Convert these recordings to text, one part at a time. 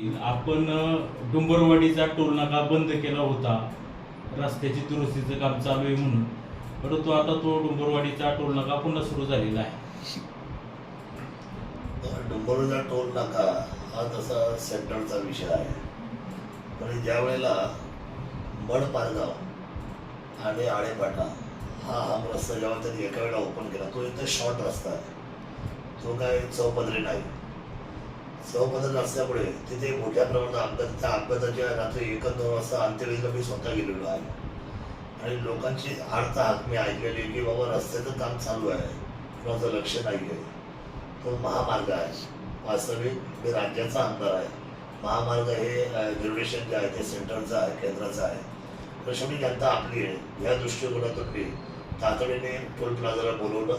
आपण डुंबरवाडीचा टोलनाका टोल नाका बंद केला होता. रस्त्याची दुरुस्तीचं काम चालू आहे म्हणून. परंतु आता तो डुंबरवाडीचा टोल नाका पुन्हा सुरू झालेला आहे. डोंगरचा टोल नाका हा तसा सेंटरचा विषय आहे. पण ज्या वेळेला मड पारगाव आणि आळेपाटा हा हा रस्ता जेव्हा त्यांनी एका वेळेला ओपन केला तो इथं शॉर्ट रस्ता आहे. तो काय चौपदरी नाही. चौपदरी असल्यामुळे तिथे मोठ्या प्रमाणात अपघात त्या अपघाताच्या रात्री एक दोन वाजता अंत्यविधीला मी स्वतः गेलेलो आहे. आणि लोकांची आर्थ मी ऐकलेली की बाबा रस्त्याचं काम चालू आहे. कुणाचं लक्ष नाही आहे. तो महामार्ग आहे. वास्तविक मी राज्याचा आमदार आहे. महामार्ग हे ज्युरिडिशन जे आहे ते सेंटरचं आहे केंद्राचं आहे. तर शेवटी जनता आपली आहे. या दृष्टिकोनातून मी तातडीने टोल प्लाझाला बोलवलं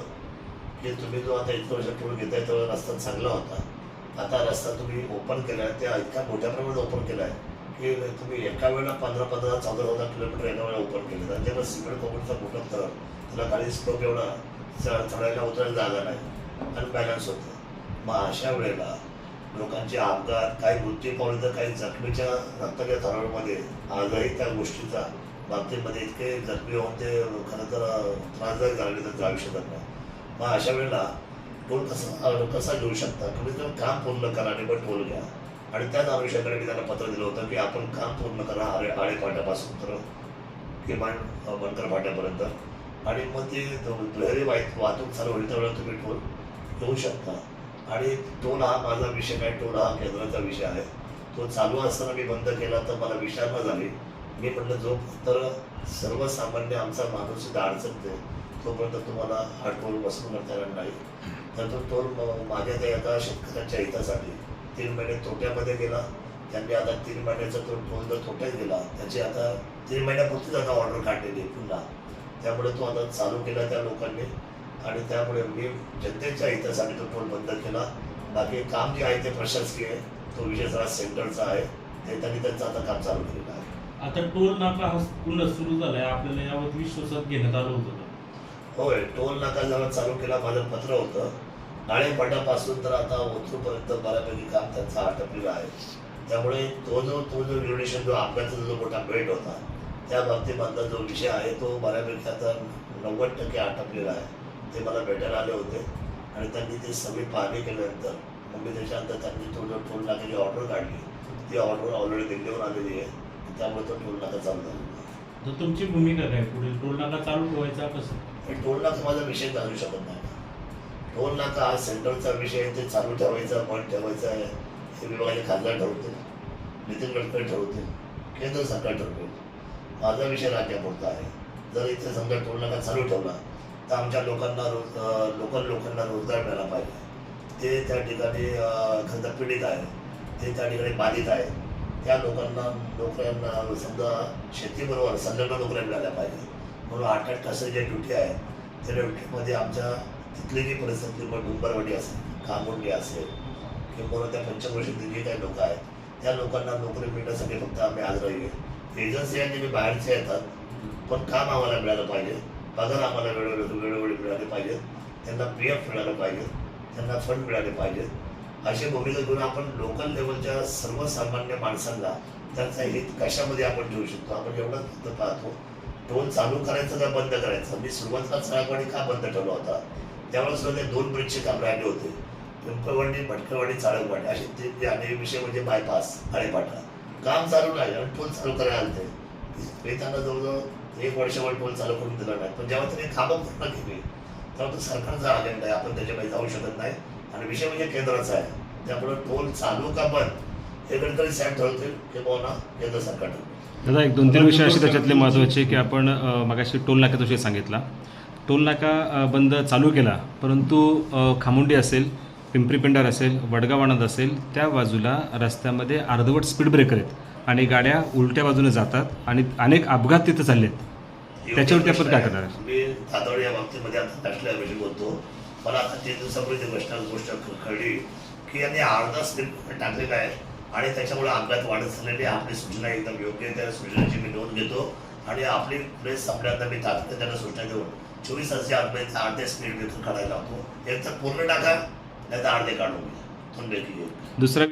की तुम्ही जो आता इतकं वर्ष टोल घेताय तेव्हा रस्ता चांगला होता. आता रस्ता तुम्ही ओपन केला आहे त्या इतक्या मोठ्या प्रमाणात ओपन केला आहे की तुम्ही एका वेळेला पंधरा पंधरा चौदा चौदा किलोमीटर एका वेळेला ओपन केले. आणि जेव्हा सिमेंट कॉन्क्रीटचा मोठा थर त्याला गाडी स्लोप एवढा चढायला उतरायला जागा नाही आणि बॅलन्स होतं. मग अशा वेळेला लोकांचे अपघात काही मृत्यू पावले तर काही जखमीच्या रक्ताच्या थरामध्ये आजही त्या गोष्टीचा बाबतीमध्ये इतके जखमी होऊन ते खरं तर त्रासदायक झालेले तर आयुष्य जगणं मग अशा वेळेला कोण कसा कसा घेऊ शकता? तुम्ही तर काम पूर्ण करा आणि पण टोल घ्या. आणि त्याच अनुषंगाने मी त्यांना पत्र दिलं होतं की आपण काम पूर्ण करा आळे फाट्यापासून तर किमान बनकर फाट्यापर्यंत आणि मग ते दुहेरी वाईट वाहतूक चालू होईल त्यावेळेला तुम्ही टोल घेऊ शकता. आणि टोल हा माझा विषय काय टोल हा केंद्राचा विषय आहे. तो चालू असताना मी बंद केला तर मला विचारणा झाली. मी म्हटलं जो तर सर्वसामान्य आमचा माणूस इथं अडचणते तोपर्यंत तुम्हाला हा टोल वसूल करता येणार नाही. तर तो टोल म- माझ्या आता एका शेतकऱ्यांच्या हितासाठी तीन महिने तोट्यामध्ये गेला त्यांनी आता तीन महिन्याचा तो टोल जर तोट्यात गेला त्याची आता तीन महिन्यापुरतीच आता ऑर्डर काढलेली आहे पुन्हा. त्यामुळे तो आता चालू केला त्या लोकांनी आणि त्यामुळे मी जनतेच्या हितासाठी तो टोल बंद केला. बाकी काम जे आहे ते प्रशासकीय आहे. तो विषय सेंटरचा आहे. ते त्यांनी त्यांचं आता काम चालू केलेलं आहे. आता टोल नाका हा पुन्हा सुरू झालाय. आपल्याला यावर विश्वासात घेण्यात आलं होतं. होय टोल नाका जेव्हा चालू केला माझं पत्र होतं. नाळेपाटापासून तर आता ओथरूपर्यंत बऱ्यापैकी काम त्यांचं आटपलेलं आहे. त्यामुळे तो जो तो जो रिलेशन जो अपघाताचा जो मोठा बेट होता त्या बाबतीमधला जो विषय आहे तो बऱ्यापैकी आता नव्वद टक्के आटपलेला आहे. ते मला भेटायला आले होते आणि त्यांनी ते सगळी पाहणी केल्यानंतर मग मी त्याच्यानंतर त्यांनी तो जो टोल नाक्याची ऑर्डर काढली ती ऑर्डर ऑलरेडी दिल्लीवर आलेली आहे. त्यामुळे तो टोल नाका चालू झाला. तर तुमची भूमिका काय? पुढे टोल नाका चालू ठेवायचा कसं? पण टोल नाका माझा विषय चालू शकत नाही. टोल नाका हा सेंट्रलचा विषय ते चालू ठेवायचा बंद ठेवायचा आहे. हे विभागाचे खासदार ठरवतील. नितीन गडकरी ठरवतील. केंद्र सरकार ठरवेल माझा विषय राज्यापुरता आहे. जर इथे समजा टोल नाका चालू ठेवला तर आमच्या लोकांना रोज लोकल लोकांना रोजगार मिळाला पाहिजे. ते त्या ठिकाणी अं, पीडित आहे ते त्या ठिकाणी बाधित आहे त्या लोकांना नोकऱ्यांना समजा शेतीबरोबर संलग्न नोकऱ्या मिळाल्या पाहिजे. म्हणून आठ आठ तासाची ज्या ड्युटी आहेत त्या ड्युटीमध्ये आमच्या तिथली जी परिस्थिती मग डुंबरवाडी असेल खामुंडी असेल किंवा त्या पंचक्रोशीतली जे काही लोक आहेत त्या लोकांना नोकरी मिळण्यासाठी फक्त आम्ही आग्रही आहे. एजन्सी आहे जे बाहेरचे येतात पण काम आम्हाला मिळालं पाहिजे. पगार आम्हाला वेळोवेळी वेळोवेळी मिळाले पाहिजेत. त्यांना पी एफ मिळालं पाहिजे. त्यांना फंड मिळाले पाहिजेत. अशी भूमिका घेऊन आपण लोकल लेवलच्या सर्वसामान्य माणसांना त्यांचा हित कशामध्ये आपण ठेवू शकतो? आपण एवढंच फक्त पाहतो टोल चालू करायचं का बंद करायचं? मी सुरुवातीला चळावाडी का बंद ठेवला होता? त्यामुळे सुद्धा दोन ब्रिजचे काम राहिले होते. पिंपळवाडी भटकळवाडी चाळकवाडी असे ते आणि विषय म्हणजे बायपास आळेपाटा काम चालू नाही आणि टोल चालू करायला आलते. मी जवळजवळ एक वर्षभर टोल चालू करून दिला नाही. पण जेव्हा त्याने कामं पूर्ण केली तेव्हा तो सरकारचा अजेंडा आहे आपण त्याच्याकडे जाऊ शकत नाही. आणि विषय म्हणजे केंद्राचा आहे. त्यामुळे टोल चालू का बंद हे गडकरी साहेब ठरवतील की बुवा ना केंद्र सरकार ठरवतील. दादा एक दोन तीन विषय असे त्याच्यातले महत्त्वाचे की आपण मगाशी टोल नाक्याविषयी सांगितला. टोल नाका बंद चालू केला परंतु खामुंडी असेल पिंपरी पेंडार असेल वडगाव आणंद असेल त्या बाजूला रस्त्यामध्ये अर्धवट स्पीड ब्रेकर आहेत. आणि गाड्या उलट्या बाजूने जातात आणि अनेक अपघात तिथे चालले आहेत त्याच्यावरती आपण काय करणार? मी तातडी या बाबतीमध्ये आता बोलतो. मला आता तीन दिवसापूर्वी ती गोष्ट गोष्ट कळली की यांनी अर्धा स्लिप टाकलेला आहे आणि त्याच्यामुळे अपघात वाढत चाललेली आपली सूचना एकदम योग्य आहे. त्या सूचनेची मी नोंद घेतो आणि आपली प्रेस संपल्यानंतर मी तात्काळ त्यांना सूचना देऊन. चोवीस तासाच्या आतमध्ये अर्धे स्पीड ब्रेकर काढायला लागतो एक तर पूर्ण टाका नाही तर अर्धे काढून दोन दुसरा